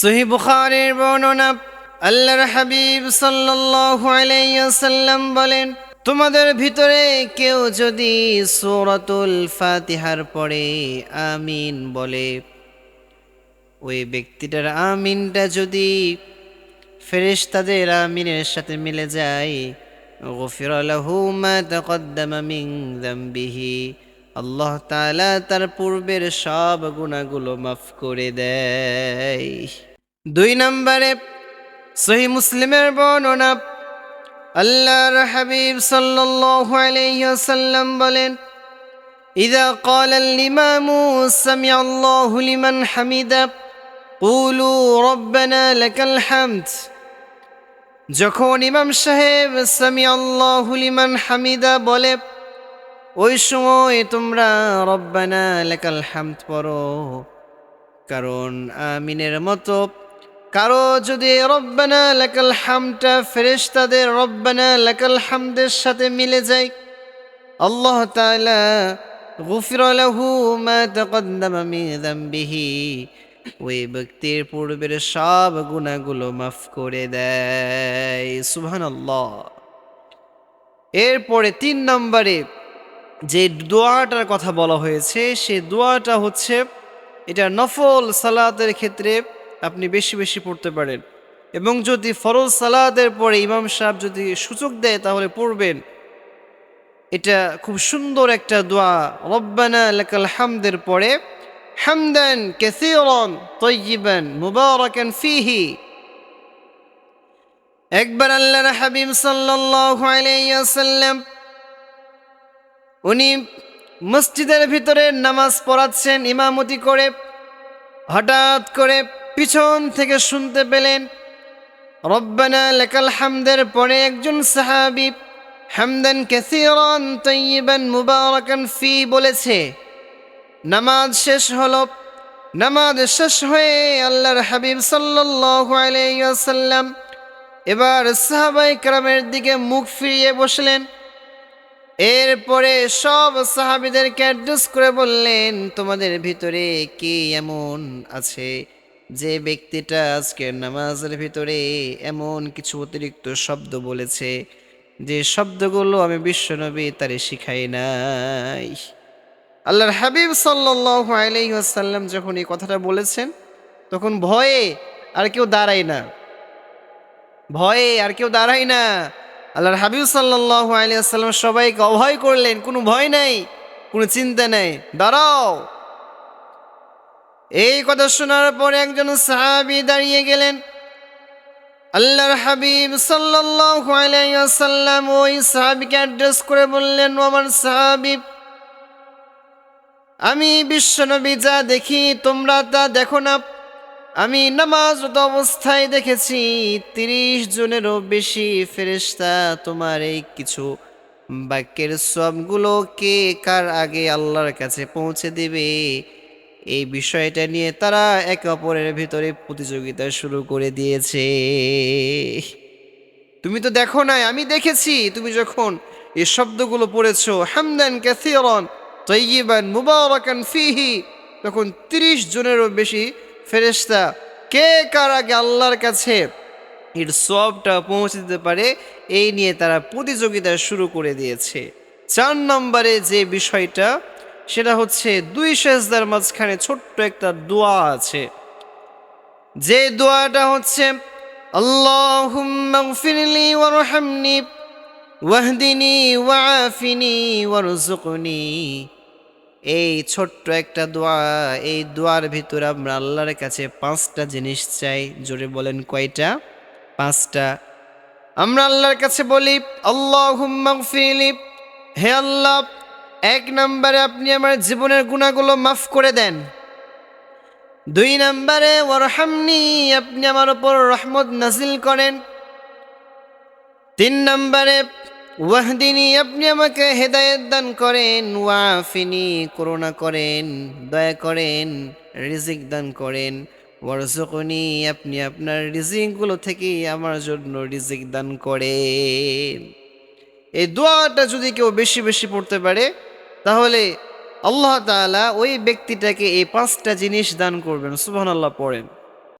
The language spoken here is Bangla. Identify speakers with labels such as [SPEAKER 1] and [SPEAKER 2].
[SPEAKER 1] সহি বুখারের বর্ণনা, আল্লাহর হাবিব সাল্লাল্লাহু আলাইহি বলেন, তোমাদের ভিতরে কেউ যদি সূরাতুল ফাতিহার পড়ে, আমিন বলে। ওই ব্যক্তিটার আমিনটা যদি ফেরেশতাদের আমিনের সাথে মিলে যায়, গফির লাহু আল্লাহ তাআলা তার পূর্বের সব গুনাহগুলো মাফ করে দেয়। দুই নম্বরে সহি মুসলিমের বর্ণনা আল্লাহর হাবিব সাল্লাল্লাহু আলাইহি ওয়াসাল্লাম বলেন إذا قال الإمام سمع الله لمن حمده قولوا ربنا لك الحمد যখন ইমাম সাহেব সামি আল্লাহ লিমান হামিদা বলে ওই সময় তোমরা রব্বানা লেকাল হামদ পড়ো কারণ আমিনের মতো কারও যদি রব্বানা লেকাল হামটা ফেরেশতাদের রব্বানা লেকাল হামদের সাথে মিলে যায়, আল্লাহ তাআলা গুফির লাহু মা তাকদ্দামা মিন যামবিহি, ওই ব্যক্তির পূর্বের সব গুণাগুলো মাফ করে দেয়। সুবহানাল্লাহ। এরপরে তিন নম্বরে যে দোয়াটার কথা বলা হয়েছে, সে দোয়াটা হচ্ছে, এটা নফল সালাতের ক্ষেত্রে আপনি বেশি বেশি পড়তে পারেন। এবং যদি ফরজ সালাদের পরে ইমাম সাহেব যদি সুযোগ দেয়, তাহলে পড়বেন। এটা খুব সুন্দর একটা দোয়া। রব্বানা লাকাল হামদের পরে, হামদান কাসীরান তয়্যিবান মুবারাকান ফিহি। একবার আল্লাহর হাবিব সাল্লাল্লাহু আলাইহি উনি মসজিদের ভিতরে নামাজ পড়াচ্ছেন, ইমামতি করে, হঠাৎ করে পিছন থেকে শুনতে পেলেন, রব্বানা লেকাল হামদের পরে একজন সাহাবি হামদান কেসিরন তৈবান মুবারকান ফি বলেছে, নামাজ শেষ হল, নামাজ শেষ হয়ে আল্লাহর হাবিব সাল্লাসাল্লাম এবার সাহাবাই ক্রামের দিকে মুখ ফিরিয়ে বসলেন। এরপরে সব সাহাবিদেরকে অ্যাড্রেস করে বললেন, তোমাদের ভিতরে কে এমন আছে? যে ব্যক্তিটা আজকের নামাজের ভিতরে এমন কিছু অতিরিক্ত শব্দ বলেছে, যে শব্দগুলো আমি বিশ্বনবী তারে শিখাই নাই। আল্লাহর হাবিব সাল্লাল্লাহু আলাইহি ওয়াসাল্লাম যখন এই কথাটা বলেছেন, তখন ভয়ে আর কেউ দাঁড়ায় না। ভয়ে আর কেউ দাঁড়ায় না। আল্লাহর হাবিব সাল্লাল্লাহু আলাইহি ওয়াসাল্লাম সবাইকে অভয় করলেন, কোনো ভয় নাই, কোনো চিন্তা নাই। দাঁড়াও। এই কথা শোনার পরে একজন সাহাবী দাঁড়িয়ে গেলেন। আল্লাহর হাবিব ওয়াসাল্লাম ওই সাহাবীকে অ্যাড্রেস করে বললেন আমার সাহাবী, আমি বিশ্বনবী যা দেখি তোমরা তা দেখো না। আমি নামাজরত অবস্থায় দেখেছি, তিরিশ জনেরও বেশি ফেরেশতা তোমার এই কিছু বাক্যের সবগুলো কে কার আগে আল্লাহর কাছে পৌঁছে দিবে? এই বিষয়টা নিয়ে তারা একে অপরের ভিতরে প্রতিযোগিতা শুরু করে দিয়েছে। তুমি তো দেখো নাই, আমি দেখেছি। তুমি যখন এই শব্দগুলো পড়েছো, হামদান ক্যাথিরন তৈবান মুবারাকান ফিহি, তখন তিরিশ জনেরও বেশি ফেরেশতা কে কার আগে আল্লাহর কাছে এর সবটা পৌঁছে দিতে পারে, এই নিয়ে তারা প্রতিযোগিতা শুরু করে দিয়েছে। চার নম্বরে যে বিষয়টা সেটা হচ্ছে দুই সেজদার মাঝখানে ছোট্ট একটা দোয়া আছে। যে দোয়াটা হচ্ছে এই ছোট্ট একটা দোয়া, এই দোয়ার ভিতরে আমরা আল্লাহর কাছে পাঁচটা জিনিস চাই, জোরে বলেন কয়টা? পাঁচটা। আমরা আল্লাহর কাছে বলি আল্লাহ হে আল্লাহ এক নম্বরে আপনি আমার জীবনের গুণাগুলো মাফ করে দেন। দুই নম্বরে ওরহামনি আপনি আমার ওপর রহমত নাজিল করেন। তিন নম্বরে, ওয়াহদিনী, আপনি আমাকে হেদায়েত দান করেন, ওয়াফিনি, করুণা করেন, দয়া করেন, রিজিক দান করেন। ওয়ারজুকনি আপনি আপনার রিজিকগুলো থেকে আমার জন্য রিজিক দান করেন। এই দোয়াটা যদি কেউ বেশি বেশি পড়তে পারে তাহলে আল্লাহ তালা ওই ব্যক্তিটাকে এই পাঁচটা জিনিস দান করবেন সুবহানাল্লাহ পড়েন।